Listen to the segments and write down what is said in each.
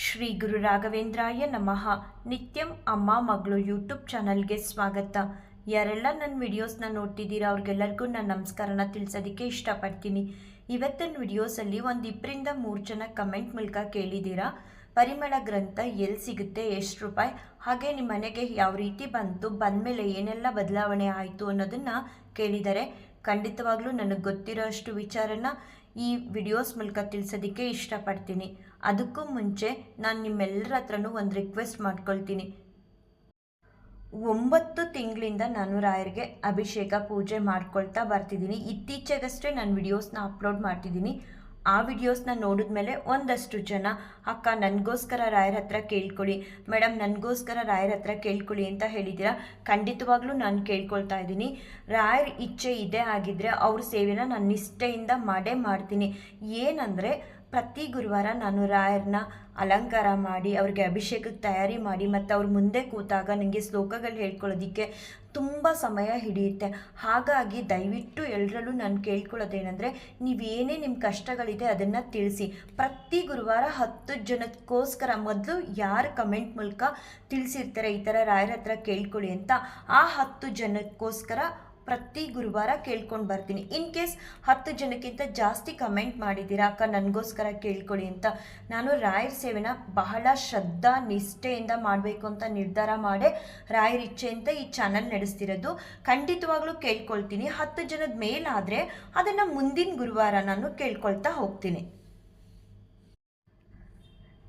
ಶ್ರೀ ಗುರು ರಾಘವೇಂದ್ರಾಯ ನಮಃ. ನಿತ್ಯಂ ಅಮ್ಮ ಮಗಳು ಯೂಟ್ಯೂಬ್ ಚಾನಲ್ಗೆ ಸ್ವಾಗತ. ಯಾರೆಲ್ಲ ನನ್ನ ವಿಡಿಯೋಸ್ನ ನೋಡ್ತಿದ್ದೀರಾ ಅವ್ರಿಗೆಲ್ಲರಿಗೂ ನಾನು ನಮಸ್ಕಾರನ ತಿಳಿಸೋದಕ್ಕೆ ಇಷ್ಟಪಡ್ತೀನಿ. ಇವತ್ತಿನ ವಿಡಿಯೋಸಲ್ಲಿ ಒಂದು ಇಬ್ಬರಿಂದ ಮೂರು ಜನ ಕಮೆಂಟ್ ಮೂಲಕ ಕೇಳಿದ್ದೀರಾ? ಪರಿಮಳ ಗ್ರಂಥ ಎಲ್ಲಿ ಸಿಗುತ್ತೆ, ಎಷ್ಟು ರೂಪಾಯಿ? ಹಾಗೆ ನಿಮ್ಮ ಮನೆಗೆ ಯಾವ ರೀತಿ ಬಂತು, ಬಂದಮೇಲೆ ಏನೆಲ್ಲ ಬದಲಾವಣೆ ಆಯಿತು ಅನ್ನೋದನ್ನು ಕೇಳಿದ್ದಾರೆ ಖಂಡಿತವಾಗ್ಲೂ ನನಗೆ ಗೊತ್ತಿರೋ ಅಷ್ಟು ವಿಚಾರನ ಈ ವಿಡಿಯೋಸ್ ಮೂಲಕ ತಿಳಿಸೋದಕ್ಕೆ ಇಷ್ಟಪಡ್ತೀನಿ. ಅದಕ್ಕೂ ಮುಂಚೆ ನಾನು ನಿಮ್ಮೆಲ್ಲರ ಹತ್ರನೂ ಒಂದು ರಿಕ್ವೆಸ್ಟ್ ಮಾಡ್ಕೊಳ್ತೀನಿ. ಒಂಬತ್ತು ತಿಂಗಳಿಂದ ನಾನು ರಾಯರಿಗೆ ಅಭಿಷೇಕ ಪೂಜೆ ಮಾಡ್ಕೊಳ್ತಾ ಬರ್ತಿದ್ದೀನಿ. ಇತ್ತೀಚೆಗಷ್ಟೇ ನಾನು ವಿಡಿಯೋಸ್ನ ಅಪ್ಲೋಡ್ ಮಾಡ್ತಿದ್ದೀನಿ. ಆ ವಿಡಿಯೋಸ್ನ ನೋಡಿದ್ಮೇಲೆ ಒಂದಷ್ಟು ಜನ, ಅಕ್ಕ, ನನಗೋಸ್ಕರ ರಾಯರ ಹತ್ರ ಕೇಳ್ಕೊಳ್ಳಿ ಮೇಡಮ್ ನನಗೋಸ್ಕರ ರಾಯರ ಹತ್ರ ಕೇಳ್ಕೊಳ್ಳಿ ಅಂತ ಹೇಳಿದ್ದೀರಾ ಖಂಡಿತವಾಗ್ಲೂ ನಾನು ಕೇಳ್ಕೊಳ್ತಾ ಇದ್ದೀನಿ. ರಾಯರ ಇಚ್ಛೆ ಇದೇ ಆಗಿದ್ದರೆ ಅವ್ರ ಸೇವೆನ ನಾನು ನಿಷ್ಠೆಯಿಂದ ಮಾಡೇ ಮಾಡ್ತೀನಿ. ಏನಂದರೆ ಪ್ರತಿ ಗುರುವಾರ ನಾನು ರಾಯರನ್ನ ಅಲಂಕಾರ ಮಾಡಿ, ಅವ್ರಿಗೆ ಅಭಿಷೇಕಕ್ಕೆ ತಯಾರಿ ಮಾಡಿ ಮತ್ತು ಅವ್ರ ಮುಂದೆ ಕೂತಾಗ ನನಗೆ ಶ್ಲೋಕಗಳು ಹೇಳ್ಕೊಳ್ಳೋದಕ್ಕೆ ತುಂಬ ಸಮಯ ಹಿಡಿಯುತ್ತೆ. ಹಾಗಾಗಿ ದಯವಿಟ್ಟು ಎಲ್ಲರಲ್ಲೂ ನಾನು ಕೇಳ್ಕೊಳ್ಳೋದೇನೆಂದರೆ ನೀವೇನೇ ನಿಮ್ಮ ಕಷ್ಟಗಳಿದೆ ಅದನ್ನು ತಿಳಿಸಿ. ಪ್ರತಿ ಗುರುವಾರ ಹತ್ತು ಜನಕ್ಕೋಸ್ಕರ ಮೊದಲು ಯಾರು ಕಮೆಂಟ್ ಮೂಲಕ ತಿಳಿಸಿರ್ತಾರೆ ಈ ಥರ ರಾಯರ ಹತ್ರ ಕೇಳ್ಕೊಳ್ಳಿ ಅಂತ ಆ ಹತ್ತು ಜನಕ್ಕೋಸ್ಕರ ಪ್ರತಿ ಗುರುವಾರ ಕೇಳ್ಕೊಂಡು ಬರ್ತೀನಿ. ಇನ್ ಕೇಸ್ ಹತ್ತು ಜನಕ್ಕಿಂತ ಜಾಸ್ತಿ ಕಮೆಂಟ್ ಮಾಡಿದ್ದೀರಾ? ಅಕ್ಕ, ನನಗೋಸ್ಕರ ಕೇಳ್ಕೊಳ್ಳಿ ಅಂತ. ನಾನು ರಾಯರ ಸೇವೆನ ಬಹಳ ಶ್ರದ್ಧಾ, ನಿಷ್ಠೆಯಿಂದ ಮಾಡಬೇಕು ಅಂತ ನಿರ್ಧಾರ ಮಾಡೇ ರಾಯರ್ ಇಚ್ಛೆ ಅಂತ ಈ ಚಾನಲ್ ನಡೆಸ್ತಿರೋದು. ಖಂಡಿತವಾಗ್ಲೂ ಕೇಳ್ಕೊಳ್ತೀನಿ. ಹತ್ತು ಜನದ ಮೇಲಾದರೆ ಅದನ್ನು ಮುಂದಿನ ಗುರುವಾರ ನಾನು ಕೇಳ್ಕೊಳ್ತಾ ಹೋಗ್ತೀನಿ.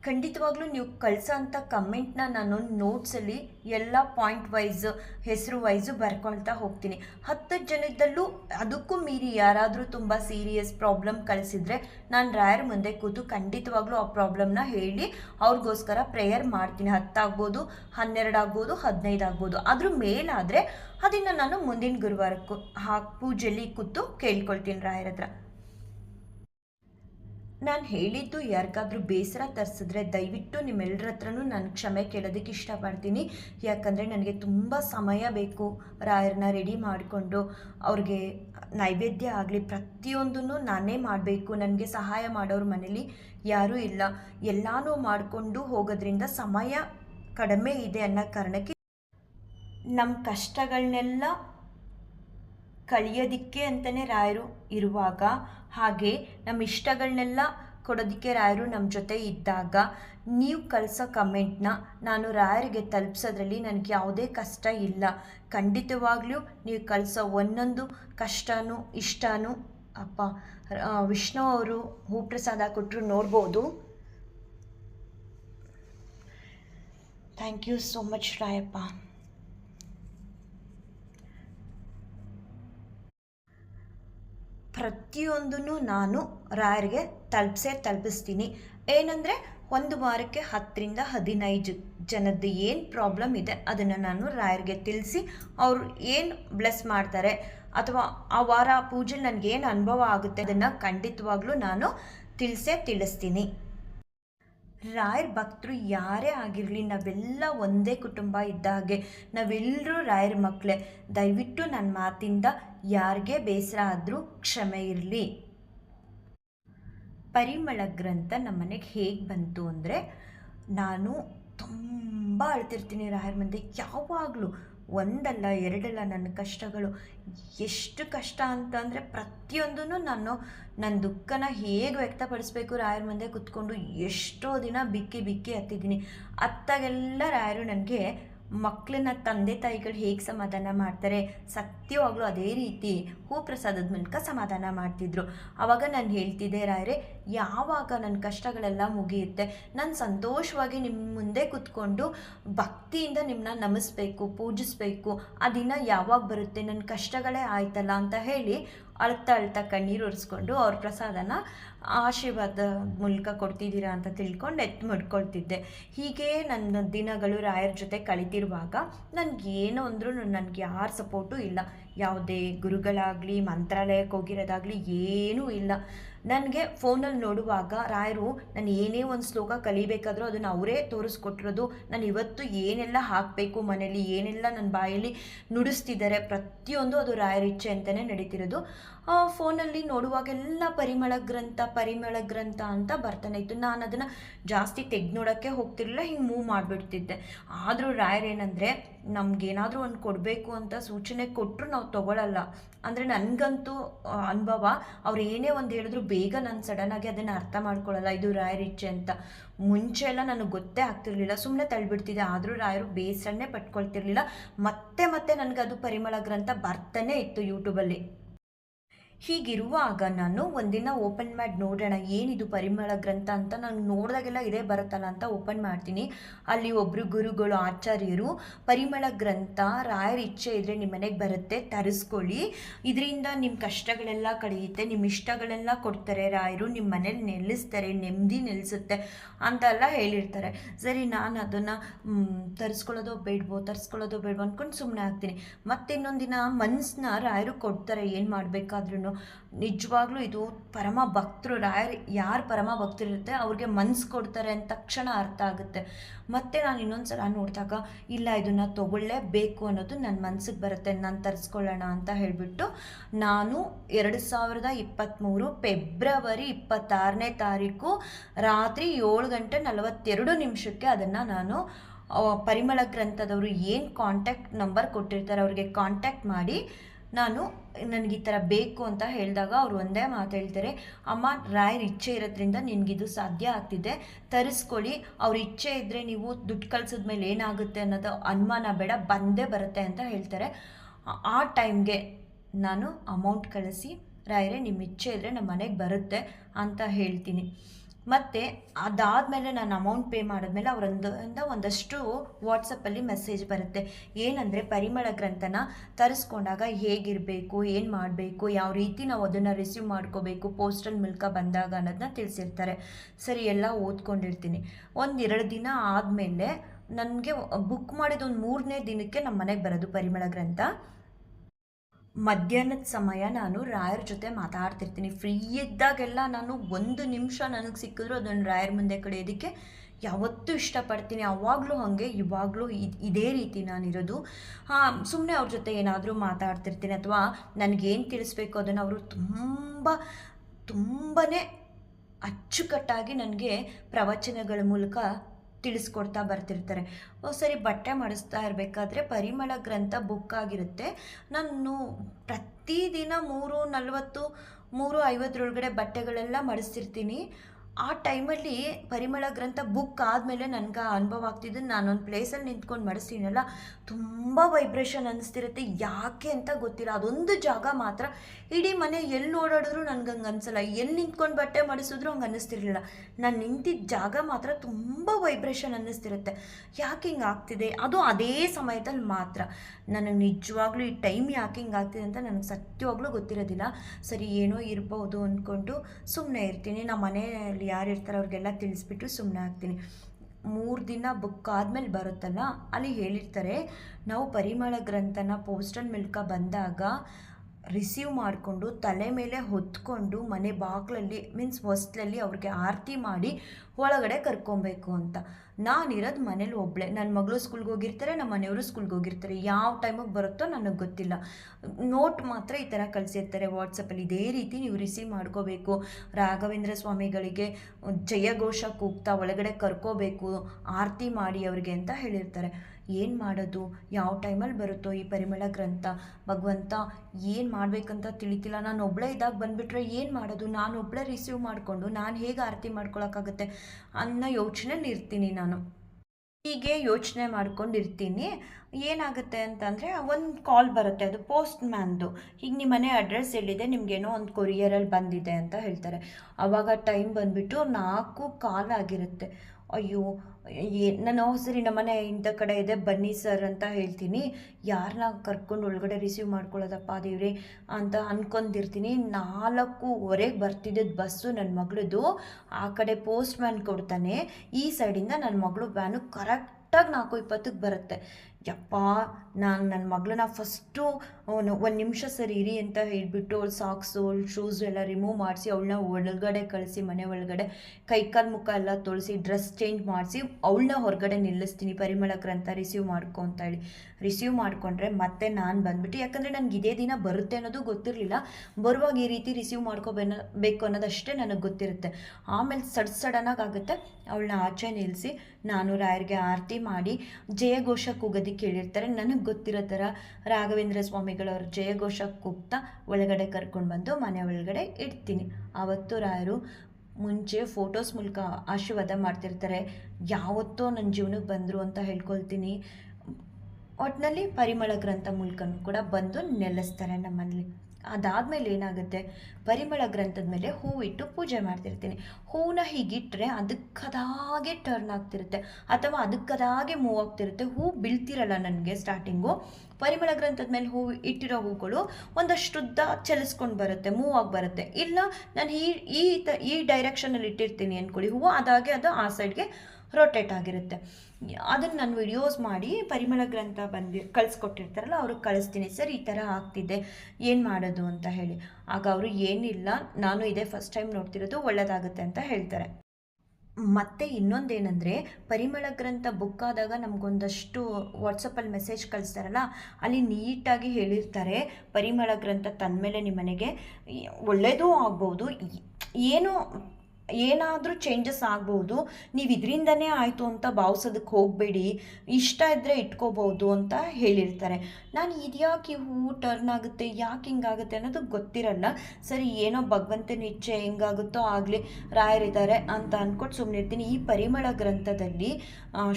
ಖಂಡಿತವಾಗ್ಲೂ ನೀವು ಕಳಿಸೋ ಅಂಥ ಕಮೆಂಟ್ನ ನಾನು ನೋಟ್ಸಲ್ಲಿ ಎಲ್ಲ ಪಾಯಿಂಟ್ ವೈಸ್, ಹೆಸರು ವೈಸು ಬರ್ಕೊಳ್ತಾ ಹೋಗ್ತೀನಿ. ಹತ್ತು ಜನದಲ್ಲೂ ಅದಕ್ಕೂ ಮೀರಿ ಯಾರಾದರೂ ತುಂಬ ಸೀರಿಯಸ್ ಪ್ರಾಬ್ಲಮ್ ಕಳಿಸಿದ್ರೆ ನಾನು ರಾಯರ್ ಮುಂದೆ ಕೂತು ಖಂಡಿತವಾಗ್ಲೂ ಆ ಪ್ರಾಬ್ಲಮ್ನ ಹೇಳಿ ಅವ್ರಿಗೋಸ್ಕರ ಪ್ರೇಯರ್ ಮಾಡ್ತೀನಿ. ಹತ್ತಾಗ್ಬೋದು ಹನ್ನೆರಡು ಆಗ್ಬೋದು ಹದಿನೈದು ಆಗ್ಬೋದು ಅದ್ರ ಮೇಲಾದರೆ ಅದನ್ನು ನಾನು ಮುಂದಿನ ಗುರುವಾರಕ್ಕೂ ಹಾಕಿ ಪೂಜೆಯಲ್ಲಿ ಕೂತು ಕೇಳ್ಕೊಳ್ತೀನಿ ರಾಯರ ಹತ್ರ ನಾನು ಹೇಳಿದ್ದು ಯಾರಿಗಾದರೂ ಬೇಸರ ತರಿಸಿದ್ರೆ ದಯವಿಟ್ಟು ನಿಮ್ಮೆಲ್ಲರ ಹತ್ರನೂ ನಾನು ಕ್ಷಮೆ ಕೇಳೋದಕ್ಕೆ ಇಷ್ಟಪಡ್ತೀನಿ. ಯಾಕಂದರೆ ನನಗೆ ತುಂಬ ಸಮಯ ಬೇಕು ರಾಯರನ್ನ ರೆಡಿ ಮಾಡಿಕೊಂಡು. ಅವ್ರಿಗೆ ನೈವೇದ್ಯ ಆಗಲಿ ಪ್ರತಿಯೊಂದನ್ನು ನಾನೇ ಮಾಡಬೇಕು. ನನಗೆ ಸಹಾಯ ಮಾಡೋರು ಮನೇಲಿ ಯಾರೂ ಇಲ್ಲ. ಎಲ್ಲನೂ ಮಾಡಿಕೊಂಡು ಹೋಗೋದ್ರಿಂದ ಸಮಯ ಕಡಿಮೆ ಇದೆ ಅನ್ನೋ ಕಾರಣಕ್ಕೆ ನಮ್ಮ ಕಷ್ಟಗಳನ್ನೆಲ್ಲ ಕಳಿಯೋದಿಕ್ಕೆ ಅಂತಲೇ ರಾಯರು ಇರುವಾಗ, ಹಾಗೆ ನಮ್ಮ ಇಷ್ಟಗಳನ್ನೆಲ್ಲ ಕೊಡೋದಕ್ಕೆ ರಾಯರು ನಮ್ಮ ಜೊತೆ ಇದ್ದಾಗ ನೀವು ಕಳಿಸೋ ಕಮೆಂಟ್ನ ನಾನು ರಾಯರಿಗೆ ತಲುಪಿಸೋದ್ರಲ್ಲಿ ನನಗೆ ಯಾವುದೇ ಕಷ್ಟ ಇಲ್ಲ. ಖಂಡಿತವಾಗ್ಲೂ ನೀವು ಕಳಿಸೋ ಒಂದೊಂದು ಕಷ್ಟನೂ ಇಷ್ಟನೂ, ಅಪ್ಪ ವಿಷ್ಣು ಅವರು ಹೂಪ್ರಸಾದ ಕೊಟ್ಟರು ನೋಡ್ಬೋದು. Thank you so much Rayappa. ಪ್ರತಿಯೊಂದನ್ನು ನಾನು ರಾಯರಿಗೆ ತಲುಪಿಸೇ ತಲುಪಿಸ್ತೀನಿ. ಏನಂದರೆ, ಒಂದು ವಾರಕ್ಕೆ ಹತ್ತರಿಂದ ಹದಿನೈದು ಜನದ್ದು ಏನು ಪ್ರಾಬ್ಲಮ್ ಇದೆ, ಅದನ್ನು ನಾನು ರಾಯರಿಗೆ ತಿಳಿಸಿ ಅವರು ಏನು ಬ್ಲೆಸ್ ಮಾಡ್ತಾರೆ, ಅಥವಾ ಆ ವಾರ ಪೂಜೆಲಿ ನನಗೇನು ಅನುಭವ ಆಗುತ್ತೆ, ಅದನ್ನು ಖಂಡಿತವಾಗ್ಲೂ ನಾನು ತಿಳಿಸೇ ತಿಳಿಸ್ತೀನಿ. ರಾಯರ್ ಭಕ್ತರು ಯಾರೇ ಆಗಿರಲಿ, ನಾವೆಲ್ಲ ಒಂದೇ ಕುಟುಂಬ ಇದ್ದ ಹಾಗೆ ನಾವೆಲ್ಲರೂ ರಾಯರ ಮಕ್ಕಳೇ. ದಯವಿಟ್ಟು ನನ್ನ ಮಾತಿಂದ ಯಾರಿಗೆ ಬೇಸರ ಆದರೂ ಕ್ಷಮೆ ಇರಲಿ. ಪರಿಮಳ ಗ್ರಂಥ ನಮ್ಮನೆಗೆ ಹೇಗೆ ಬಂತು ಅಂದರೆ, ನಾನು ತುಂಬ ಅಳ್ತಿರ್ತೀನಿ ರಾಯರ ಮುಂದೆ, ಯಾವಾಗಲೂ. ಒಂದಲ್ಲ ಎರಡಲ್ಲ ನನ್ನ ಕಷ್ಟಗಳು. ಎಷ್ಟು ಕಷ್ಟ ಅಂತಂದರೆ ಪ್ರತಿಯೊಂದೂ ನಾನು ನನ್ನ ದುಃಖನ ಹೇಗೆ ವ್ಯಕ್ತಪಡಿಸ್ಬೇಕು ರಾಯರ ಮುಂದೆ ಕುತ್ಕೊಂಡು ಎಷ್ಟೋ ದಿನ ಬಿಕ್ಕಿ ಬಿಕ್ಕಿ ಹತ್ತಿದ್ದೀನಿ. ಅತ್ತಾಗೆಲ್ಲ ರಾಯರು ನನಗೆ ಮಕ್ಕಳನ್ನ, ತಂದೆ ತಾಯಿಗಳು ಹೇಗೆ ಸಮಾಧಾನ ಮಾಡ್ತಾರೆ, ಸತ್ಯವಾಗಲೂ ಅದೇ ರೀತಿ ಹೂ ಪ್ರಸಾದದ ಮೂಲಕ ಸಮಾಧಾನ ಮಾಡ್ತಿದ್ರು. ಆವಾಗ ನಾನು ಹೇಳ್ತಿದ್ದೆ, ರಾಯರೇ ಯಾವಾಗ ನನ್ನ ಕಷ್ಟಗಳೆಲ್ಲ ಮುಗಿಯುತ್ತೆ, ನಾನು ಸಂತೋಷವಾಗಿ ನಿಮ್ಮ ಮುಂದೆ ಕೂತ್ಕೊಂಡು ಭಕ್ತಿಯಿಂದ ನಿಮ್ಮನ್ನ ನಮಿಸ್ಬೇಕು, ಪೂಜಿಸ್ಬೇಕು, ಆ ದಿನ ಯಾವಾಗ ಬರುತ್ತೆ ನನ್ನ ಕಷ್ಟಗಳೇ ಆಯ್ತಲ್ಲ ಅಂತ ಹೇಳಿ ಅಳ್ತಾ ಅಳ್ತಾ ಕಣ್ಣೀರು ಒರೆಸ್ಕೊಂಡು ಅವ್ರ ಪ್ರಸಾದನ ಆಶೀರ್ವಾದ ಮೂಲಕ ಕೊಡ್ತಿದ್ದೀರಾ ಅಂತ ತಿಳ್ಕೊಂಡು ಎತ್ತು ಮಡ್ಕೊಳ್ತಿದ್ದೆ. ಹೀಗೆ ನನ್ನ ದಿನಗಳು ರಾಯರ ಜೊತೆ ಕಳಿತಿರುವಾಗ ನನಗೆ ಏನೋ ಅಂದ್ರೂ ನನಗೆ ಯಾರು ಸಪೋರ್ಟು ಇಲ್ಲ. ಯಾವುದೇ ಗುರುಗಳಾಗಲಿ, ಮಂತ್ರಾಲಯಕ್ಕೆ ಹೋಗಿರೋದಾಗಲಿ ಏನೂ ಇಲ್ಲ. ನನಗೆ ಫೋನಲ್ಲಿ ನೋಡುವಾಗ, ರಾಯರು, ನಾನು ಏನೇ ಒಂದು ಶ್ಲೋಕ ಕಲಿಬೇಕಾದ್ರೂ ಅದನ್ನು ಅವರೇ ತೋರಿಸ್ಕೊಟ್ಟಿರೋದು. ನಾನು ಇವತ್ತು ಏನೆಲ್ಲ ಹಾಕಬೇಕು ಮನೇಲಿ, ಏನೆಲ್ಲ ನನ್ನ ಬಾಯಲ್ಲಿ ನುಡಿಸ್ತಿದ್ದಾರೆ, ಪ್ರತಿಯೊಂದು ಅದು ರಾಯರ ಇಚ್ಛೆ ಅಂತಲೇ ನಡೀತಿರೋದು. ಫೋನಲ್ಲಿ ನೋಡುವಾಗೆಲ್ಲ ಪರಿಮಳ ಗ್ರಂಥ ಪರಿಮಳ ಗ್ರಂಥ ಅಂತ ಬರ್ತಾನೆ ಇತ್ತು. ನಾನು ಅದನ್ನು ಜಾಸ್ತಿ ತೆಗ್ದು ನೋಡೋಕ್ಕೆ ಹೋಗ್ತಿರಲಿಲ್ಲ, ಹಿಂಗೆ ಮೂವ್ ಮಾಡಿಬಿಡ್ತಿದ್ದೆ. ಆದರೂ ರಾಯರ್ ಏನಂದರೆ, ನಮಗೇನಾದರೂ ಒಂದು ಕೊಡಬೇಕು ಅಂತ ಸೂಚನೆ ಕೊಟ್ಟರು ನಾವು ತೊಗೊಳಲ್ಲ. ಅಂದರೆ ನನಗಂತೂ ಅನುಭವ, ಅವ್ರು ಏನೇ ಒಂದು ಹೇಳಿದ್ರು ಬೇಗ ನಾನು ಸಡನ್ನಾಗಿ ಅದನ್ನು ಅರ್ಥ ಮಾಡ್ಕೊಳ್ಳಲ್ಲ ಇದು ರಾಯರ್ ಇಚ್ಛೆ ಅಂತ. ಮುಂಚೆ ಎಲ್ಲ ನನಗೆ ಗೊತ್ತೇ ಆಗ್ತಿರ್ಲಿಲ್ಲ ಸುಮ್ಮನೆ ತಳ್ಳಿಬಿಡ್ತಿದ್ದೆ ಆದರೂ ರಾಯರು ಬೇಸರನ್ನೇ ಪಟ್ಕೊಳ್ತಿರ್ಲಿಲ್ಲ. ಮತ್ತೆ ಮತ್ತೆ ನನಗದು ಪರಿಮಳ ಗ್ರಂಥ ಬರ್ತಾನೆ ಇತ್ತು ಯೂಟ್ಯೂಬಲ್ಲಿ ಹೀಗಿರುವಾಗ ನಾನು ಒಂದಿನ ಓಪನ್ ಮಾಡಿ ನೋಡೋಣ, ಏನಿದು ಪರಿಮಳ ಗ್ರಂಥ ಅಂತ ನಾನು ನೋಡಿದಾಗೆಲ್ಲ ಇದೇ ಬರುತ್ತಲ್ಲ ಅಂತ ಓಪನ್ ಮಾಡ್ತೀನಿ. ಅಲ್ಲಿ ಒಬ್ಬರು ಗುರುಗಳು, ಆಚಾರ್ಯರು, ಪರಿಮಳ ಗ್ರಂಥ, ರಾಯರ ಇಚ್ಛೆ ಇದ್ದರೆ ನಿಮ್ಮ ಮನೆಗೆ ಬರುತ್ತೆ, ತರಿಸ್ಕೊಳ್ಳಿ. ಇದರಿಂದ ನಿಮ್ಮ ಕಷ್ಟಗಳೆಲ್ಲ ಕಳೆಯುತ್ತೆ ನಿಮ್ಮ ಇಷ್ಟಗಳೆಲ್ಲ ಕೊಡ್ತಾರೆ ರಾಯರು ನಿಮ್ಮ ಮನೇಲಿ ನೆಲೆಸ್ತಾರೆ ನೆಮ್ಮದಿ ನೆಲೆಸುತ್ತೆ ಅಂತೆಲ್ಲ ಹೇಳಿರ್ತಾರೆ. ಸರಿ, ನಾನು ಅದನ್ನು ತರಿಸ್ಕೊಳ್ಳೋದೋ ಬೇಡವೋ ತರಿಸ್ಕೊಳ್ಳೋದೋ ಬೇಡವೋ ಅಂದ್ಕೊಂಡು ಸುಮ್ಮನೆ ಆಗ್ತೀನಿ. ಮತ್ತೆ ಇನ್ನೊಂದಿನ ಮನಸ್ಸನ್ನ ರಾಯರು ಕೊಡ್ತಾರೆ, ಏನು ಮಾಡಬೇಕಾದ್ರೂ ನಿಜವಾಗ್ಲೂ ಇದು ಪರಮ ಭಕ್ತರು ರಾಯರ್ ಯಾರು ಪರಮ ಭಕ್ತರಿರುತ್ತೆ ಅವ್ರಿಗೆ ಮನ್ಸು ಕೊಡ್ತಾರೆ ಅಂತ ತಕ್ಷಣ ಅರ್ಥ ಆಗುತ್ತೆ. ಮತ್ತೆ ನಾನು ಇನ್ನೊಂದು ಸಲ ನೋಡಿದಾಗ, ಇಲ್ಲ ಇದನ್ನು ತೊಗೊಳ್ಳೇಬೇಕು ಅನ್ನೋದು ನನ್ನ ಮನ್ಸಿಗೆ ಬರುತ್ತೆ, ನಾನು ತರಿಸ್ಕೊಳ್ಳೋಣ ಅಂತ ಹೇಳಿಬಿಟ್ಟು ನಾನು ಎರಡು ಸಾವಿರದ ಇಪ್ಪತ್ತ್ಮೂರು ಫೆಬ್ರವರಿ ಇಪ್ಪತ್ತಾರನೇ ತಾರೀಕು ರಾತ್ರಿ ಏಳು ಗಂಟೆ ನಲವತ್ತೆರಡು ನಿಮಿಷಕ್ಕೆ ಅದನ್ನು ನಾನು ಪರಿಮಳ ಗ್ರಂಥದವರು ಏನು ಕಾಂಟ್ಯಾಕ್ಟ್ ನಂಬರ್ ಕೊಟ್ಟಿರ್ತಾರೆ ಅವ್ರಿಗೆ ಕಾಂಟ್ಯಾಕ್ಟ್ ಮಾಡಿ ನಾನು ನನಗೆ ಈ ಥರ ಬೇಕು ಅಂತ ಹೇಳಿದಾಗ ಅವ್ರು ಒಂದೇ ಮಾತು ಹೇಳ್ತಾರೆ, ಅಮ್ಮ, ರಾಯರ್ ಇಚ್ಛೆ ಇರೋದ್ರಿಂದ ನಿನಗಿದು ಸಾಧ್ಯ ಆಗ್ತಿದೆ. ತರಿಸ್ಕೊಳ್ಳಿ. ಅವ್ರ ಇಚ್ಛೆ ಇದ್ದರೆ ನೀವು ದುಡ್ಡು ಕಳ್ಸಿದ್ಮೇಲೆ ಏನಾಗುತ್ತೆ ಅನ್ನೋದು ಅನುಮಾನ ಬೇಡ, ಬಂದೇ ಬರುತ್ತೆ ಅಂತ ಹೇಳ್ತಾರೆ. ಆ ಟೈಮ್ಗೆ ನಾನು ಅಮೌಂಟ್ ಕಳಿಸಿ, ರಾಯರೇ, ನಿಮ್ಮ ಇಚ್ಛೆ ಇದ್ದರೆ ನಮ್ಮ ಮನೆಗೆ ಬರುತ್ತೆ ಅಂತ ಹೇಳ್ತೀನಿ. ಮತ್ತು ಅದಾದಮೇಲೆ ನಾನು ಅಮೌಂಟ್ ಪೇ ಮಾಡಿದ್ಮೇಲೆ ಅವರೊಂದಿಂದ ಒಂದಷ್ಟು ವಾಟ್ಸಪ್ಪಲ್ಲಿ ಮೆಸೇಜ್ ಬರುತ್ತೆ. ಏನಂದರೆ ಪರಿಮಳ ಗ್ರಂಥನ ತರಿಸ್ಕೊಂಡಾಗ ಹೇಗಿರಬೇಕು, ಏನು ಮಾಡಬೇಕು, ಯಾವ ರೀತಿ ನಾವು ಅದನ್ನು ರಿಸೀವ್ ಮಾಡ್ಕೋಬೇಕು ಪೋಸ್ಟಲ್ ಮೂಲಕ ಬಂದಾಗ ಅನ್ನೋದನ್ನ ತಿಳಿಸಿರ್ತಾರೆ. ಸರಿ, ಎಲ್ಲ ಓದ್ಕೊಂಡಿರ್ತೀನಿ. ಒಂದೆರಡು ದಿನ ಆದಮೇಲೆ ನನಗೆ ಬುಕ್ ಮಾಡಿದ ಒಂದು ಮೂರನೇ ದಿನಕ್ಕೆ ನಮ್ಮ ಮನೆಗೆ ಬರೋದು ಪರಿಮಳ ಗ್ರಂಥ. ಮಧ್ಯಾಹ್ನದ ಸಮಯ ನಾನು ರಾಯರ ಜೊತೆ ಮಾತಾಡ್ತಿರ್ತೀನಿ. ಫ್ರೀ ಇದ್ದಾಗೆಲ್ಲ ನಾನು ಒಂದು ನಿಮಿಷ ನನಗೆ ಸಿಕ್ಕಿದ್ರು ಅದನ್ನು ರಾಯರ ಮುಂದೆ ಕಡೆಯೋದಕ್ಕೆ ಯಾವತ್ತೂ ಇಷ್ಟಪಡ್ತೀನಿ. ಅವಾಗಲೂ ಹಾಗೆ, ಇವಾಗಲೂ ಇದೇ ರೀತಿ ನಾನಿರೋದು. ಸುಮ್ಮನೆ ಅವ್ರ ಜೊತೆ ಏನಾದರೂ ಮಾತಾಡ್ತಿರ್ತೀನಿ ಅಥವಾ ನನಗೇನು ತಿಳಿಸ್ಬೇಕು ಅದನ್ನು ಅವರು ತುಂಬ ತುಂಬಾ ಅಚ್ಚುಕಟ್ಟಾಗಿ ನನಗೆ ಪ್ರವಚನಗಳ ಮೂಲಕ ತಿಳಿಸ್ಕೊಡ್ತಾ ಬರ್ತಿರ್ತಾರೆ. ಸರಿ, ಬಟ್ಟೆ ಮಾಡಿಸ್ತಾ ಇರಬೇಕಾದ್ರೆ ಪರಿಮಳ ಗ್ರಂಥ ಬುಕ್ ಆಗಿರುತ್ತೆ. ನಾನು ಪ್ರತಿದಿನ ಮೂರು ನಲವತ್ತು, ಮೂರು ಐವತ್ತರೊಳಗಡೆ ಬಟ್ಟೆಗಳೆಲ್ಲ ಮಡಿಸ್ತಿರ್ತೀನಿ. ಆ ಟೈಮಲ್ಲಿ ಪರಿಮಳ ಗ್ರಂಥ ಬುಕ್ ಆದಮೇಲೆ ನನಗೆ ಅನುಭವ ಆಗ್ತಿದ್ದು ನಾನೊಂದು ಪ್ಲೇಸಲ್ಲಿ ನಿಂತ್ಕೊಂಡು ಮಡಿಸ್ತೀನಲ್ಲ, ತುಂಬ ವೈಬ್ರೇಷನ್ ಅನ್ನಿಸ್ತಿರುತ್ತೆ. ಯಾಕೆ ಅಂತ ಗೊತ್ತಿಲ್ಲ. ಅದೊಂದು ಜಾಗ ಮಾತ್ರ ಇಡೀ ಮನೆ ಎಲ್ಲಿ ಓಡಾಡಿದ್ರು ನನಗೆ ಹಂಗೆ ಅನಿಸಲ್ಲ. ಎಲ್ಲಿ ನಿಂತ್ಕೊಂಡು ಬಟ್ಟೆ ಮಾಡಿಸಿದ್ರು ಹಂಗೆ ಅನ್ನಿಸ್ತಿರ್ಲಿಲ್ಲ. ನಾನು ನಿಂತಿದ್ದ ಜಾಗ ಮಾತ್ರ ತುಂಬ ವೈಬ್ರೇಷನ್ ಅನ್ನಿಸ್ತಿರುತ್ತೆ. ಯಾಕೆ ಹಿಂಗೆ ಆಗ್ತಿದೆ? ಅದು ಅದೇ ಸಮಯದಲ್ಲಿ ಮಾತ್ರ. ನನಗೆ ನಿಜವಾಗ್ಲೂ ಈ ಟೈಮ್ ಯಾಕೆ ಹಿಂಗಾಗ್ತಿದೆ ಅಂತ ನನಗೆ ಸತ್ಯವಾಗ್ಲೂ ಗೊತ್ತಿರೋದಿಲ್ಲ. ಸರಿ, ಏನೋ ಇರ್ಬೋದು ಅಂದ್ಕೊಂಡು ಸುಮ್ಮನೆ ಇರ್ತೀನಿ. ನಮ್ಮ ಮನೆಯಲ್ಲಿ ಯಾರು ಇರ್ತಾರೆ ಅವ್ರಿಗೆಲ್ಲ ತಿಳಿಸ್ಬಿಟ್ಟು ಸುಮ್ಮನೆ ಆಗ್ತೀನಿ. ಮೂರು ದಿನ ಬುಕ್ ಆದಮೇಲೆ ಬರುತ್ತಲ್ಲ, ಅಲ್ಲಿ ಹೇಳಿರ್ತಾರೆ, ನಾವು ಪರಿಮಳ ಗ್ರಂಥನ ಪೋಸ್ಟಲ್ ಮೂಲಕ ಬಂದಾಗ ರಿಸೀವ್ ಮಾಡಿಕೊಂಡು ತಲೆ ಮೇಲೆ ಹೊತ್ಕೊಂಡು ಮನೆ ಬಾಗಿಲಲ್ಲಿ ಮೀನ್ಸ್ ಹೊಸ್ಲಲ್ಲಿ ಅವ್ರಿಗೆ ಆರತಿ ಮಾಡಿ, ಒಳಗಡೆ ಕರ್ಕೊಬೇಕು ಅಂತ. ನಾನಿರೋದು ಮನೇಲಿ ಒಬ್ಬಳೆ ನನ್ನ ಮಗಳು ಸ್ಕೂಲ್ಗೆ ಹೋಗಿರ್ತಾರೆ ನಮ್ಮ ಮನೆಯವರು ಸ್ಕೂಲ್ಗೆ ಹೋಗಿರ್ತಾರೆ. ಯಾವ ಟೈಮಿಗೆ ಬರುತ್ತೋ ನನಗೆ ಗೊತ್ತಿಲ್ಲ. ನೋಟ್ ಮಾತ್ರ ಈ ಥರ ಕಳಿಸಿರ್ತಾರೆ ವಾಟ್ಸಪ್ಪಲ್ಲಿ ಇದೇ ರೀತಿ ನೀವು ರಿಸೀವ್ ಮಾಡ್ಕೋಬೇಕು. ರಾಘವೇಂದ್ರ ಸ್ವಾಮಿಗಳಿಗೆ ಜಯಘೋಷ ಕೂಗ್ತಾ ಒಳಗಡೆ ಕರ್ಕೋಬೇಕು. ಆರತಿ ಮಾಡಿ ಅವ್ರಿಗೆ ಅಂತ ಹೇಳಿರ್ತಾರೆ. ಏನು ಮಾಡೋದು? ಯಾವ ಟೈಮಲ್ಲಿ ಬರುತ್ತೋ ಈ ಪರಿಮಳ ಗ್ರಂಥ? ಭಗವಂತ ಏನು ಮಾಡಬೇಕಂತ ತಿಳಿತಿಲ್ಲ. ನಾನು ಒಬ್ಬಳೇ ಇದಾಗ ಬಂದುಬಿಟ್ರೆ ಏನು ಮಾಡೋದು? ನಾನು ಒಬ್ಬಳೇ ರಿಸೀವ್ ಮಾಡಿಕೊಂಡು ನಾನು ಹೇಗೆ ಆರತಿ ಮಾಡ್ಕೊಳಕ್ಕಾಗುತ್ತೆ? ಅನ್ನೋ ಯೋಚನೆಯಲ್ಲಿ ಇರ್ತೀನಿ ನಾನು. ಹೀಗೆ ಯೋಚನೆ ಮಾಡ್ಕೊಂಡಿರ್ತೀನಿ. ಏನಾಗುತ್ತೆ ಅಂತಂದರೆ, ಒಂದು ಕಾಲ್ ಬರುತ್ತೆ, ಅದು ಪೋಸ್ಟ್ ಮ್ಯಾನ್ದು ಹೀಗೆ ನಿಮ್ಮ ಮನೆ ಅಡ್ರೆಸ್ ಹೇಳಿದೆ, ನಿಮಗೇನೋ ಒಂದು ಕೊರಿಯರಲ್ಲಿ ಬಂದಿದೆ ಅಂತ ಹೇಳ್ತಾರೆ. ಆವಾಗ ಟೈಮ್ ಬಂದುಬಿಟ್ಟು ನಾಲ್ಕು ಕಾಲ್ ಆಗಿರುತ್ತೆ. ಅಯ್ಯೋ, ಏ ನಾನು ಸರಿ ನಮ್ಮನೆ ಇಂಥ ಕಡೆ ಇದೆ, ಬನ್ನಿ ಸರ್ ಅಂತ ಹೇಳ್ತೀನಿ. ಯಾರನ್ನ ಕರ್ಕೊಂಡು ಒಳಗಡೆ ರಿಸೀವ್ ಮಾಡ್ಕೊಳ್ಳೋದಪ್ಪ ದೇವ್ರಿ ಅಂತ ಅಂದ್ಕೊಂಡಿರ್ತೀನಿ ನಾಲ್ಕೂವರೆಗೆ ಬರ್ತಿದ್ದದ್ದು ಬಸ್ಸು ನನ್ನ ಮಗಳದು ಆ ಕಡೆ ಪೋಸ್ಟ್ ಮ್ಯಾನ್ ಕೊಡ್ತಾನೆ. ಈ ಸೈಡಿಂದ ನನ್ನ ಮಗಳು ವ್ಯಾನು ಕರೆಕ್ಟಾಗಿ ನಾಲ್ಕು ಇಪ್ಪತ್ತಕ್ಕೆ ಬರುತ್ತೆ. ಯಪ್ಪ, ನಾನು ನನ್ನ ಮಗಳನ್ನ ಫಸ್ಟು ಒಂದು ನಿಮಿಷ ಸರಿ ಇರಿ ಅಂತ ಹೇಳಿಬಿಟ್ಟು ಅವಳು ಸಾಕ್ಸು ಅವಳು ಶೂಸ್ ಎಲ್ಲ ರಿಮೂವ್ ಮಾಡಿಸಿ ಅವಳನ್ನ ಒಳಗಡೆ ಕಳಿಸಿ, ಮನೆ ಒಳಗಡೆ ಕೈಕಾಲು ಮುಖ ಎಲ್ಲ ತೊಳಿಸಿ ಡ್ರೆಸ್ ಚೇಂಜ್ ಮಾಡಿಸಿ ಅವಳನ್ನ ಹೊರಗಡೆ ನಿಲ್ಲಿಸ್ತೀನಿ, ಪರಿಮಳ ಗ್ರಂಥ ರಿಸೀವ್ ಮಾಡ್ಕೊ ಅಂತ ಹೇಳಿ. ರಿಸೀವ್ ಮಾಡಿಕೊಂಡ್ರೆ ಮತ್ತೆ ನಾನು ಬಂದ್ಬಿಟ್ಟು, ಯಾಕಂದರೆ ನನಗೆ ಇದೇ ದಿನ ಬರುತ್ತೆ ಅನ್ನೋದು ಗೊತ್ತಿರಲಿಲ್ಲ. ಬರುವಾಗ ಈ ರೀತಿ ರಿಸೀವ್ ಮಾಡ್ಕೋಬೇನ ಬೇಕು ಅನ್ನೋದಷ್ಟೇ ನನಗೆ ಗೊತ್ತಿರುತ್ತೆ. ಆಮೇಲೆ ಸಡ್ ಸಡನ್ನಾಗಿ ಆಗುತ್ತೆ ಅವಳನ್ನ ಆಚೆ ನಿಲ್ಲಿಸಿ ನಾನು ರಾಯರಿಗೆ ಆರತಿ ಮಾಡಿ, ಜಯಘೋಷ ಕೂಗೋದಕ್ಕೆ ಹೇಳಿರ್ತಾರೆ ನನಗೆ ಗೊತ್ತಿರೋ ಥರ ರಾಘವೇಂದ್ರ ಸ್ವಾಮಿಗಳವ್ರ ಜಯಘೋಷ ಕೂಗ್ತಾ ಒಳಗಡೆ ಕರ್ಕೊಂಡು ಬಂದು ಮನೆ ಒಳಗಡೆ ಇಡ್ತೀನಿ. ಆವತ್ತು ರಾಯರು ಮುಂಚೆ ಫೋಟೋಸ್ ಮೂಲಕ ಆಶೀರ್ವಾದ ಮಾಡ್ತಿರ್ತಾರೆ. ಯಾವತ್ತೋ ನನ್ನ ಜೀವನಕ್ಕೆ ಬಂದರು ಅಂತ ಹೇಳ್ಕೊಳ್ತೀನಿ. ಒಟ್ಟಿನಲ್ಲಿ ಪರಿಮಳ ಗ್ರಂಥ ಮೂಲಕನೂ ಕೂಡ ಬಂದು ನೆಲೆಸ್ತಾರೆ ನಮ್ಮಲ್ಲಿ. ಅದಾದಮೇಲೆ ಏನಾಗುತ್ತೆ? ಪರಿಮಳ ಗ್ರಂಥದ ಮೇಲೆ ಹೂವಿಟ್ಟು ಪೂಜೆ ಮಾಡ್ತಿರ್ತೀನಿ. ಹೂವನ್ನ ಹೀಗಿಟ್ಟರೆ ಅದಕ್ಕದಾಗೆ ಟರ್ನ್ ಆಗ್ತಿರುತ್ತೆ. ಅಥವಾ ಅದಕ್ಕದಾಗೆ ಮೂವ್ ಆಗ್ತಿರುತ್ತೆ. ಹೂ ಬೀಳ್ತಿರಲ್ಲ ನನಗೆ ಸ್ಟಾರ್ಟಿಂಗು ಪರಿಮಳ ಗ್ರಂಥದ ಮೇಲೆ ಹೂವು ಇಟ್ಟಿರೋ ಹೂಗಳು ಒಂದಷ್ಟು ಉದ್ದ ಚಲಿಸ್ಕೊಂಡು ಬರುತ್ತೆ ಮೂವ್ ಆಗಿ ಬರುತ್ತೆ. ಇಲ್ಲ, ನಾನು ಈ ಈ ತ, ಈ ಡೈರೆಕ್ಷನಲ್ಲಿ ಇಟ್ಟಿರ್ತೀನಿ ಅಂದ್ಕೊಳ್ಳಿ ಹೂವು ಅದಾಗೆ ಅದು ಆ ಸೈಡ್ಗೆ ರೊಟೇಟ್ ಆಗಿರುತ್ತೆ. ಅದನ್ನು ನಾನು ವಿಡಿಯೋಸ್ ಮಾಡಿ ಪರಿಮಳ ಗ್ರಂಥ ಬಂದು, ಕಳಿಸ್ಕೊಟ್ಟಿರ್ತಾರಲ್ಲ, ಅವ್ರಿಗೆ ಕಳಿಸ್ತೀನಿ, ಸರ್, ಈ ಥರ ಆಗ್ತಿದೆ, ಏನು ಮಾಡೋದು? ಅಂತ ಹೇಳಿ. ಆಗ ಅವರು, ಏನಿಲ್ಲ, ನಾನು ಇದೇ ಫಸ್ಟ್ ಟೈಮ್ ನೋಡ್ತಿರೋದು ಒಳ್ಳೆಯದಾಗುತ್ತೆ ಅಂತ ಹೇಳ್ತಾರೆ. ಮತ್ತು ಇನ್ನೊಂದೇನೆಂದರೆ, ಪರಿಮಳ ಗ್ರಂಥ ಬುಕ್ ಆದಾಗ ನಮಗೊಂದಷ್ಟು ವಾಟ್ಸಪ್ಪಲ್ಲಿ ಮೆಸೇಜ್ ಕಳಿಸ್ತಾರಲ್ಲ, ಅಲ್ಲಿ ನೀಟಾಗಿ ಹೇಳಿರ್ತಾರೆ, ಪರಿಮಳ ಗ್ರಂಥ ತಂದಮೇಲೆ ನಿಮ್ಮನೆಗೆ ಒಳ್ಳೆಯದೂ ಆಗ್ಬೋದು ಏನೋ ಏನಾದರೂ ಚೇಂಜಸ್ ಆಗ್ಬೋದು, ನೀವು ಇದರಿಂದನೇ ಆಯಿತು ಅಂತ ಭಾವಿಸೋದಕ್ಕೆ ಹೋಗಬೇಡಿ, ಇಷ್ಟ ಇದ್ದರೆ ಇಟ್ಕೋಬೋದು ಅಂತ ಹೇಳಿರ್ತಾರೆ. ನಾನು ಇದ್ಯಾಕೆ ಹೂವು ಟರ್ನ್ ಆಗುತ್ತೆ, ಯಾಕೆ ಹಿಂಗಾಗುತ್ತೆ ಅನ್ನೋದು ಗೊತ್ತಿರಲ್ಲ. ಸರಿ, ಏನೋ ಭಗವಂತನ ಇಚ್ಛೆ ಹೆಂಗಾಗುತ್ತೋ ಆಗಲಿ ರಾಯರಿದ್ದಾರೆ ಅಂತ ಅಂದ್ಕೊಟ್ಟು ಸುಮ್ಮನಿರ್ತೀನಿ ಈ ಪರಿಮಳ ಗ್ರಂಥದಲ್ಲಿ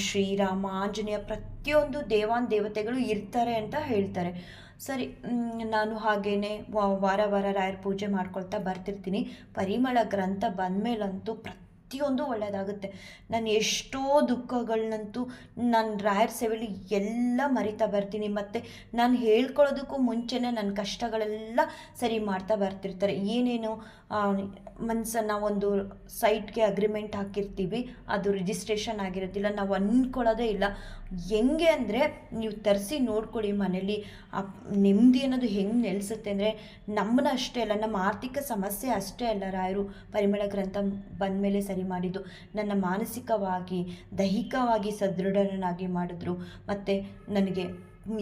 ಶ್ರೀರಾಮ, ಆಂಜನೇಯ ಪ್ರತಿಯೊಂದು ದೇವಾನ್ ದೇವತೆಗಳು ಇರ್ತಾರೆ ಅಂತ ಹೇಳ್ತಾರೆ. ಸರಿ ನಾನು ಹಾಗೇನೆ ವಾರ ವಾರ ರಾಯರ ಪೂಜೆ ಮಾಡ್ಕೊಳ್ತಾ ಬರ್ತಿರ್ತೀನಿ. ಪರಿಮಳ ಗ್ರಂಥ ಬಂದಮೇಲಂತೂ ಪ್ರತಿಯೊಂದು ಒಳ್ಳೆಯದಾಗುತ್ತೆ ನಾನು ಎಷ್ಟೋ ದುಃಖಗಳನ್ನಂತೂ ನಾನು ರಾಯರ ಸೇವೆಲಿ ಎಲ್ಲ ಮರಿತಾ ಬರ್ತೀನಿ. ಮತ್ತು ನಾನು ಹೇಳ್ಕೊಳ್ಳೋದಕ್ಕೂ ಮುಂಚೆನೇ ನನ್ನ ಕಷ್ಟಗಳೆಲ್ಲ ಸರಿ ಮಾಡ್ತಾ ಬರ್ತಿರ್ತಾರೆ. ಏನೇನು ಮನ್ಸನ್ನು ಒಂದು ಸೈಟ್ಗೆ ಅಗ್ರಿಮೆಂಟ್ ಹಾಕಿರ್ತೀವಿ. ಅದು ರಿಜಿಸ್ಟ್ರೇಷನ್ ಆಗಿರೋದಿಲ್ಲ. ನಾವು ಅಂದ್ಕೊಳ್ಳೋದೇ ಇಲ್ಲ. ಹೆಂಗೆ ಅಂದರೆ ನೀವು ತರಿಸಿ ನೋಡ್ಕೊಳ್ಳಿ ಮನೇಲಿ ಆ ನೆಮ್ಮದಿ ಅನ್ನೋದು ಹೆಂಗೆ ನೆಲೆಸುತ್ತೆ ಅಂದರೆ ನಮ್ಮನ್ನ ಅಷ್ಟೇ ಅಲ್ಲ, ನಮ್ಮ ಆರ್ಥಿಕ ಸಮಸ್ಯೆ ಅಷ್ಟೇ ಅಲ್ಲ ರಾಯರು, ಪರಿಮಳ ಗ್ರಂಥ ಬಂದ ಮೇಲೆ ಸರಿ ಮಾಡಿದ್ದು. ನನ್ನ ಮಾನಸಿಕವಾಗಿ, ದೈಹಿಕವಾಗಿ ಸದೃಢನಾಗಿ ಮಾಡಿದ್ರು. ಮತ್ತು ನನಗೆ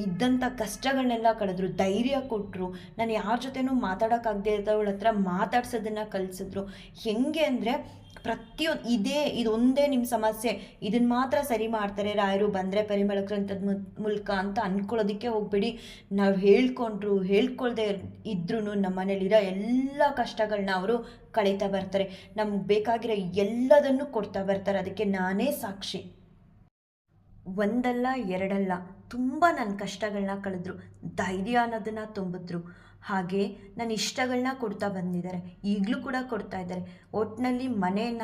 ಇದ್ದಂಥ ಕಷ್ಟಗಳನ್ನೆಲ್ಲ ಕಳೆದ್ರು, ಧೈರ್ಯ ಕೊಟ್ಟರು ನಾನು ಯಾರ ಜೊತೆನೂ ಮಾತಾಡೋಕ್ಕಾಗದೇ ಇದ್ದವಳ ಹತ್ರ ಮಾತಾಡ್ಸೋದನ್ನು ಕಲಿಸಿದ್ರು. ಹೆಂಗೆ ಅಂದರೆ ಪ್ರತಿಯೊಂದು ಇದೇ, ಇದೊಂದೇ ನಿಮ್ಮ ಸಮಸ್ಯೆ. ಇದನ್ನು ಮಾತ್ರ ಸರಿ ಮಾಡ್ತಾರೆ ರಾಯರು, ಬಂದರೆ ಪರಿಮಳ ಗ್ರಂಥದ ಮೂಲಕ ಅಂತ ಅಂದ್ಕೊಳ್ಳೋದಕ್ಕೆ ಹೋಗ್ಬೇಡಿ. ನಾವು ಹೇಳ್ಕೊಂಡ್ರು, ಹೇಳ್ಕೊಳ್ದೆ ಇದ್ರೂ ನಮ್ಮ ಮನೇಲಿರೋ ಎಲ್ಲ ಕಷ್ಟಗಳನ್ನ ಅವರು ಕಳೀತಾ ಬರ್ತಾರೆ. ನಮ್ಗೆ ಬೇಕಾಗಿರೋ ಎಲ್ಲದನ್ನು ಕೊಡ್ತಾ ಬರ್ತಾರೆ. ಅದಕ್ಕೆ ನಾನೇ ಸಾಕ್ಷಿ. ಒಂದಲ್ಲ ಎರಡಲ್ಲ, ತುಂಬ ನನ್ನ ಕಷ್ಟಗಳನ್ನ ಕಳೆದ್ರು. ಧೈರ್ಯ ಅನ್ನೋದನ್ನು ತುಂಬಿದ್ರು. ಹಾಗೆ ನನ್ನ ಇಷ್ಟಗಳನ್ನ ಕೊಡ್ತಾ ಬಂದಿದ್ದಾರೆ. ಈಗಲೂ ಕೂಡ ಕೊಡ್ತಾ ಇದ್ದಾರೆ. ಒಟ್ಟಿನಲ್ಲಿ ಮನೇನ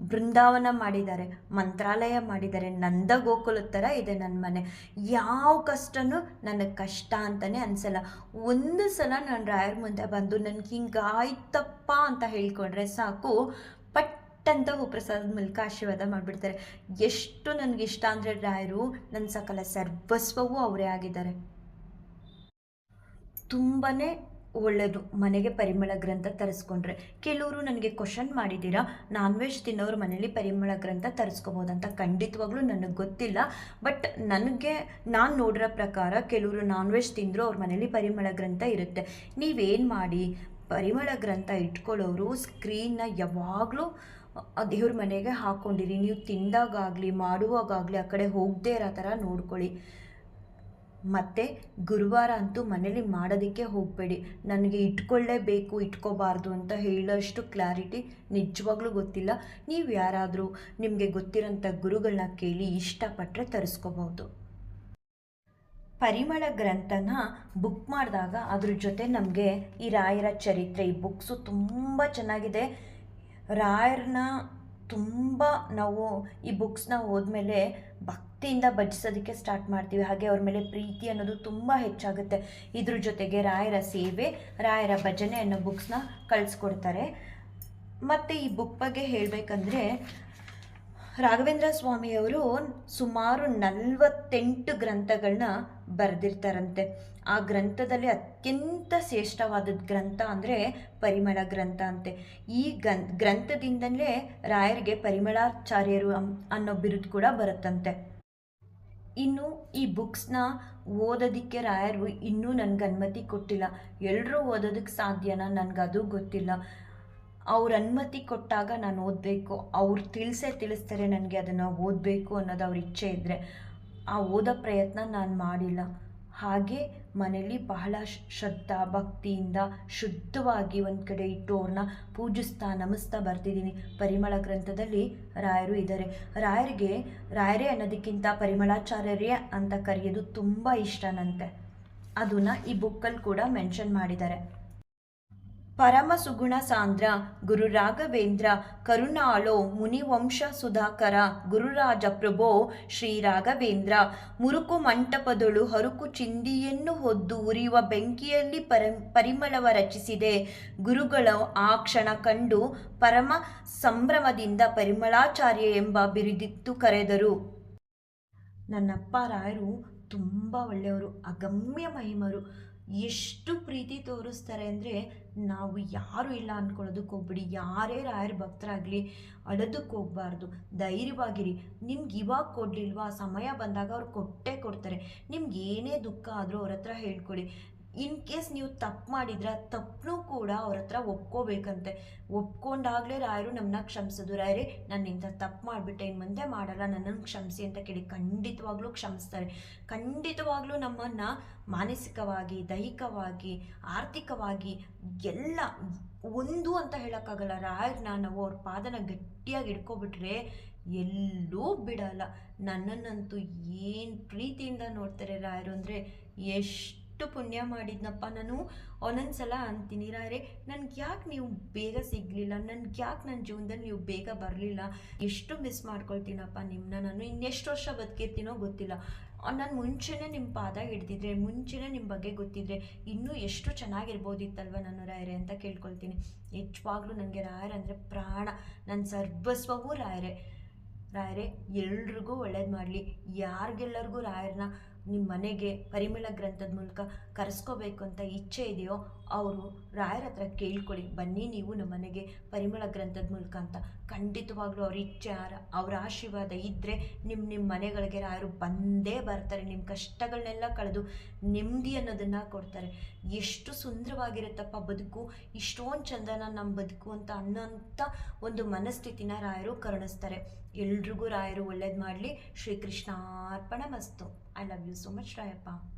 ಬೃಂದಾವನ ಮಾಡಿದ್ದಾರೆ, ಮಂತ್ರಾಲಯ ಮಾಡಿದ್ದಾರೆ, ನಂದ ಗೋಕುಲ ಥರ ಇದೆ ನನ್ನ ಮನೆ. ಯಾವ ಕಷ್ಟನೂ ನನಗೆ ಕಷ್ಟ ಅಂತಲೇ ಅನಿಸಲ್ಲ. ಒಂದು ಸಲ ನಾನು ರಾಯರ್ ಮುಂದೆ ಬಂದು ನನಗೆ ಹಿಂಗಾಯ್ತಪ್ಪ ಅಂತ ಹೇಳ್ಕೊಂಡ್ರೆ ಸಾಕು. ಪಟ್ಟಂತ ಅಂತ ಮೂಲಕ ಆಶೀರ್ವಾದ ಮಾಡಿಬಿಡ್ತಾರೆ. ಎಷ್ಟು ನನಗಿಷ್ಟ ಅಂದರೆ ರಾಯರು ನನ್ನ ಸಕಲ ಸರ್ವಸ್ವವೂ ಅವರೇ ಆಗಿದ್ದಾರೆ. ತುಂಬಾ ಒಳ್ಳೆಯದು ಮನೆಗೆ ಪರಿಮಳ ಗ್ರಂಥ ತರಿಸ್ಕೊಂಡ್ರೆ. ಕೆಲವರು ನನಗೆ ಕ್ವಶನ್ ಮಾಡಿದ್ದೀರಾ? ನಾನ್ ವೆಜ್ ತಿನ್ನೋರು ಮನೇಲಿ ಪರಿಮಳ ಗ್ರಂಥ ತರಿಸ್ಕೋಬೋದಂತ ಖಂಡಿತವಾಗ್ಲೂ ನನಗೆ ಗೊತ್ತಿಲ್ಲ. ಬಟ್ ನನಗೆ, ನಾನು ನೋಡಿರೋ ಪ್ರಕಾರ ಕೆಲವರು ನಾನ್ ವೆಜ್ ತಿಂದರೂ ಅವ್ರ ಮನೇಲಿ ಪರಿಮಳ ಗ್ರಂಥ ಇರುತ್ತೆ. ನೀವೇನು ಮಾಡಿ? ಪರಿಮಳ ಗ್ರಂಥ ಇಟ್ಕೊಳ್ಳೋರು ಸ್ಕ್ರೀನ್ನ ಯಾವಾಗಲೂ ದೇವ್ರ ಮನೆಗೆ ಹಾಕ್ಕೊಂಡಿರಿ ನೀವು ತಿಂದಾಗಲಿ ಮಾಡುವಾಗಲಿ ಆ ಕಡೆ ಹೋಗದೇ ಇರೋ ಥರ ನೋಡ್ಕೊಳ್ಳಿ. ಮತ್ತು ಗುರುವಾರ ಅಂತೂ ಮನೇಲಿ ಮಾಡೋದಕ್ಕೆ ಹೋಗಬೇಡಿ. ನನಗೆ ಇಟ್ಕೊಳ್ಳೇಬೇಕು, ಇಟ್ಕೋಬಾರ್ದು ಅಂತ ಹೇಳೋಷ್ಟು ಕ್ಲಾರಿಟಿ ನಿಜವಾಗ್ಲೂ ಗೊತ್ತಿಲ್ಲ. ನೀವು ಯಾರಾದರೂ ನಿಮಗೆ ಗೊತ್ತಿರೋಂಥ ಗುರುಗಳನ್ನ ಕೇಳಿ ಇಷ್ಟಪಟ್ಟರೆ ತರಿಸ್ಕೋಬೋದು. ಪರಿಮಳ ಗ್ರಂಥನ ಬುಕ್ ಮಾಡಿದಾಗ ಅದ್ರ ಜೊತೆ ನಮಗೆ ಈ ರಾಯರ ಚರಿತ್ರೆ, ಈ ಬುಕ್ಸು ತುಂಬ ಚೆನ್ನಾಗಿದೆ. ರಾಯರನ್ನ ತುಂಬ ನಾವು ಈ ಬುಕ್ಸ್ನ ಹೋದ್ಮೇಲೆ ಭಕ್ತಿಯಿಂದ ಭಜಿಸೋದಕ್ಕೆ ಸ್ಟಾರ್ಟ್ ಮಾಡ್ತೀವಿ. ಹಾಗೆ ಅವ್ರ ಮೇಲೆ ಪ್ರೀತಿ ಅನ್ನೋದು ತುಂಬ ಹೆಚ್ಚಾಗುತ್ತೆ. ಇದ್ರ ಜೊತೆಗೆ ರಾಯರ ಸೇವೆ, ರಾಯರ ಭಜನೆ ಅನ್ನೋ ಬುಕ್ಸ್ನ ಕಳಿಸ್ಕೊಡ್ತಾರೆ. ಮತ್ತು ಈ ಬುಕ್ ಬಗ್ಗೆ ಹೇಳಬೇಕಂದ್ರೆ, ರಾಘವೇಂದ್ರ ಸ್ವಾಮಿಯವರು ಸುಮಾರು ನಲವತ್ತೆಂಟು ಗ್ರಂಥಗಳನ್ನ ಬರೆದಿರ್ತಾರಂತೆ. ಆ ಗ್ರಂಥದಲ್ಲಿ ಅತ್ಯಂತ ಶ್ರೇಷ್ಠವಾದ ಗ್ರಂಥ ಅಂದರೆ ಪರಿಮಳ ಗ್ರಂಥ ಅಂತೆ. ಈ ಗನ್, ಗ್ರಂಥದಿಂದಲೇ ರಾಯರಿಗೆ ಪರಿಮಳಾಚಾರ್ಯರು ಅನ್ನೋ ಬಿರುದು ಕೂಡ ಬರುತ್ತಂತೆ. ಇನ್ನು ಈ ಬುಕ್ಸ್ನ ಓದೋದಕ್ಕೆ ರಾಯರು ಇನ್ನೂ ನನಗೆ ಅನುಮತಿ ಕೊಟ್ಟಿಲ್ಲ. ಎಲ್ಲರೂ ಓದೋದಕ್ಕೆ ಸಾಧ್ಯನಾ? ನನಗದು ಗೊತ್ತಿಲ್ಲ. ಅವ್ರ ಅನುಮತಿ ಕೊಟ್ಟಾಗ ನಾನು ಓದಬೇಕು. ಅವ್ರು ತಿಳಿಸೇ ತಿಳಿಸ್ತಾರೆ ನನಗೆ ಅದನ್ನು ಓದಬೇಕು ಅನ್ನೋದು ಅವ್ರ ಇಚ್ಛೆ ಇದ್ದರೆ ಆ ಓದೋ ಪ್ರಯತ್ನ ನಾನು ಮಾಡಿಲ್ಲ. ಹಾಗೆ ಮನೆಯಲ್ಲಿ ಬಹಳ ಶ್ರದ್ಧಾ ಭಕ್ತಿಯಿಂದ ಶುದ್ಧವಾಗಿ ಒಂದು ಕಡೆ ಇಟ್ಟು ಅವ್ರನ್ನ ಪೂಜಿಸ್ತಾ ನಮಿಸ್ತಾ ಬರ್ತಿದ್ದೀನಿ. ಪರಿಮಳ ಗ್ರಂಥದಲ್ಲಿ ರಾಯರು ಇದ್ದಾರೆ. ರಾಯರಿಗೆ, ರಾಯರೇ ಅನ್ನೋದಕ್ಕಿಂತ ಪರಿಮಳಾಚಾರ್ಯರೇ ಅಂತ ಕರೆಯೋದು ತುಂಬ ಇಷ್ಟನಂತೆ ಅದನ್ನು ಈ ಬುಕ್ಕಲ್ಲಿ ಕೂಡ ಮೆನ್ಷನ್ ಮಾಡಿದ್ದಾರೆ. ಪರಮ ಸುಗುಣ ಸಾಂದ್ರ, ಗುರು ರಾಘವೇಂದ್ರ, ಕರುಣಾಳೋ ಮುನಿವಂಶ ಸುಧಾಕರ ಗುರುರಾಜ ಪ್ರಭೋ ಶ್ರೀ ರಾಘವೇಂದ್ರ. ಮುರುಕು ಮಂಟಪದೊಳು ಹರುಕು ಚಿಂದಿಯನ್ನು ಹೊದ್ದು ಉರಿಯುವ ಬೆಂಕಿಯಲ್ಲಿ ಪರ, ಪರಿಮಳವ ರಚಿಸಿದೆ. ಗುರುಗಳ ಆ ಕ್ಷಣ ಕಂಡು ಪರಮ ಸಂಭ್ರಮದಿಂದ ಪರಿಮಳಾಚಾರ್ಯ ಎಂಬ ಬಿರುದಿತ್ತು ಕರೆದರು. ನನ್ನಪ್ಪ ರಾಯರು ತುಂಬ ಒಳ್ಳೆಯವರು, ಅಗಮ್ಯ ಮಹಿಮರು. ಎಷ್ಟು ಪ್ರೀತಿ ತೋರಿಸ್ತಾರೆ ಅಂದರೆ ನಾವು ಯಾರು ಇಲ್ಲ ಅಂದ್ಕೊಳ್ಳೋದಕ್ಕೆ ಹೋಗ್ಬಿಡಿ. ಯಾರೇ ರಾಯರ ಭಕ್ತರಾಗಲಿ ಅಳೋದಕ್ಕೆ ಹೋಗ್ಬಾರ್ದು. ಧೈರ್ಯವಾಗಿರಿ. ನಿಮ್ಗೆ ಇವಾಗ ಕೊಡಲಿಲ್ವಾ? ಸಮಯ ಬಂದಾಗ ಅವ್ರು ಕೊಟ್ಟೇ ಕೊಡ್ತಾರೆ. ನಿಮ್ಗೆ ಏನೇ ದುಃಖ ಆದರೂ ಅವ್ರ ಹತ್ರ ಹೇಳ್ಕೊಳ್ಳಿ ಇನ್ ಕೇಸ್ ನೀವು ತಪ್ಪು ಮಾಡಿದ್ರೆ ತಪ್ಪು ಕೂಡ ಅವ್ರ ಹತ್ರ ಒಪ್ಕೋಬೇಕಂತೆ. ಒಪ್ಕೊಂಡಾಗಲೇ ರಾಯರು ನಮ್ಮನ್ನ ಕ್ಷಮಿಸೋದು ರಾಯರೇ, ನಾನು ಇಂಥ ತಪ್ಪು ಮಾಡಿಬಿಟ್ಟೆ ಇನ್ನು ಮುಂದೆ ಮಾಡಲ್ಲ, ನನ್ನನ್ನು ಕ್ಷಮಿಸಿ ಅಂತ ಕೇಳಿ ಖಂಡಿತವಾಗ್ಲೂ ಕ್ಷಮಿಸ್ತಾರೆ. ಖಂಡಿತವಾಗ್ಲೂ ನಮ್ಮನ್ನು ಮಾನಸಿಕವಾಗಿ, ದೈಹಿಕವಾಗಿ, ಆರ್ಥಿಕವಾಗಿ ಎಲ್ಲ ಒಂದು ಅಂತ ಹೇಳೋಕ್ಕಾಗಲ್ಲ. ರಾಯರ್ನ ನಾವು ಅವ್ರ ಪಾದನ ಗಟ್ಟಿಯಾಗಿ ಇಟ್ಕೊಬಿಟ್ರೆ ಎಲ್ಲೂ ಬಿಡಲ್ಲ. ನನ್ನನ್ನಂತೂ ಏನು ಪ್ರೀತಿಯಿಂದ ನೋಡ್ತಾರೆ ರಾಯರು ಅಂದರೆ ಎಷ್ಟು ಪುಣ್ಯ ಮಾಡಿದ್ನಪ್ಪ ನಾನು. ಒಂದೊಂದ್ಸಲ ಅಂತೀನಿ ರಾಯರೇ ನನ್ಗೆ ಯಾಕೆ ನೀವು ಬೇಗ ಸಿಗಲಿಲ್ಲ? ನನ್ಗೆ ಯಾಕೆ ನನ್ನ ಜೀವನದಲ್ಲಿ ನೀವು ಬೇಗ ಬರಲಿಲ್ಲ? ಎಷ್ಟು ಮಿಸ್ ಮಾಡ್ಕೊಳ್ತೀನಪ್ಪ ನಿಮ್ಮನ್ನ ನಾನು ಇನ್ನೆಷ್ಟು ವರ್ಷ ಬದುಕಿರ್ತೀನೋ ಗೊತ್ತಿಲ್ಲ. ನಾನು ಮುಂಚೆನೇ ನಿಮ್ಮ ಪಾದ ಹಿಡ್ದಿದ್ರೆ, ಮುಂಚೆನೇ ನಿಮ್ಮ ಬಗ್ಗೆ ಗೊತ್ತಿದ್ರೆ ಇನ್ನೂ ಎಷ್ಟು ಚೆನ್ನಾಗಿರ್ಬೋದಿತ್ತಲ್ವ ನಾನು ರಾಯರೇ ಅಂತ ಕೇಳ್ಕೊಳ್ತೀನಿ. ನಿಜವಾಗ್ಲೂ ನನಗೆ ರಾಯರ್ ಅಂದರೆ ಪ್ರಾಣ. ನನ್ನ ಸರ್ವಸ್ವವೂ ರಾಯರೇ ರಾಯರೇ ಎಲ್ರಿಗೂ ಒಳ್ಳೇದು ಮಾಡಲಿ. ಯಾರಿಗೆಲ್ಲರಿಗೂ ರಾಯರನ್ನ ನಿಮ್ಮ ಮನೆಗೆ ಪರಿಮಳ ಗ್ರಂಥದ ಮೂಲಕ ಕರೆಸ್ಕೋಬೇಕು ಅಂತ ಇಚ್ಛೆ ಇದೆಯೋ, ಅವರು ರಾಯರ ಹತ್ರ ಕೇಳ್ಕೊಳ್ಳಿ ಬನ್ನಿ ನೀವು ನಮ್ಮ ಮನೆಗೆ ಪರಿಮಳ ಗ್ರಂಥದ ಮೂಲಕ ಅಂತ. ಖಂಡಿತವಾಗ್ಲೂ ಅವ್ರ ಇಚ್ಛೆ, ಅವರ ಆಶೀರ್ವಾದ ಇದ್ದರೆ ನಿಮ್ಮ ನಿಮ್ಮ ಮನೆಗಳಿಗೆ ರಾಯರು ಬಂದೇ ಬರ್ತಾರೆ. ನಿಮ್ಮ ಕಷ್ಟಗಳನ್ನೆಲ್ಲ ಕಳೆದು ನೆಮ್ಮದಿ ಅನ್ನೋದನ್ನು ಕೊಡ್ತಾರೆ. ಎಷ್ಟು ಸುಂದರವಾಗಿರುತ್ತಪ್ಪ ಬದುಕು, ಇಷ್ಟೊಂದು ಚಂದನ ನಮ್ಮ ಬದುಕು ಅಂತ ಅನ್ನೋಂಥ ಒಂದು ಮನಸ್ಥಿತಿನ ರಾಯರು ಕರುಣಿಸ್ತಾರೆ. ಎಲ್ರಿಗೂ ರಾಯರು ಒಳ್ಳೇದು ಮಾಡಲಿ. ಶ್ರೀಕೃಷ್ಣಾರ್ಪಣ ಮಸ್ತು. I love you so much Rayappa.